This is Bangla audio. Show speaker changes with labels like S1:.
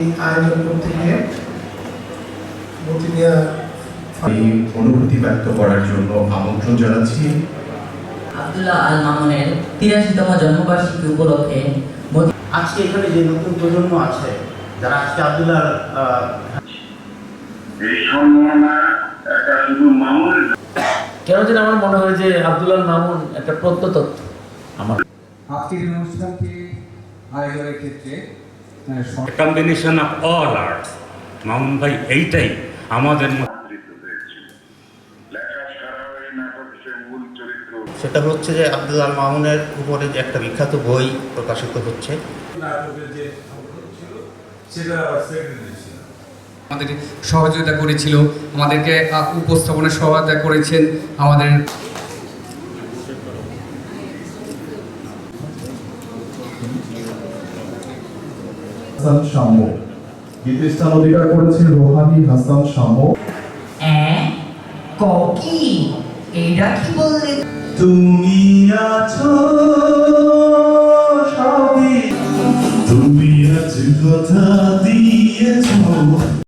S1: এই আয়োজন করতে গিয়ে মতিনিয়া
S2: এই অনুভূতি ব্যক্ত করার জন্য আমন্ত্রণ জানাচ্ছি।
S3: আব্দুল্লাহ আল মামুনের তিরাশিতম জন্মবার্ষিকী উপলক্ষে
S4: আজকে এখানে যে নতুন প্রজন্ম আছে যারা আজকে আব্দুল্লাহ
S5: এই সম্মাননা একটা শুধু মামুনের
S6: কেন যেন আমার মনে হয় যে আব্দুল্লাহ মামুন একটা প্রত্নতত্ত্ব। আমার
S7: আজকের অনুষ্ঠানটি আয়োজনের ক্ষেত্রে
S8: combination of all art Mamun ভাই এইটাই আমাদের
S4: সেটা হচ্ছে যে আব্দুল্লাহ মামুনের উপরে যে একটা বিখ্যাত বই প্রকাশিত হচ্ছে।
S9: নাটকের যে অঙ্ক ছিল সেটা সেক্রেটারি
S7: আমাদের সহযোগিতা করেছিল আমাদেরকে আহ, উপস্থাপনে সহায়তা করেছেন আমাদের
S10: হাসান শাম। দ্বিতীয় স্থান অধিকার করেছে রোহানি হাসান
S3: শাম। কি এটা কি বললে
S1: তুমি আছো তুমি আছো কথা দিয়েছ।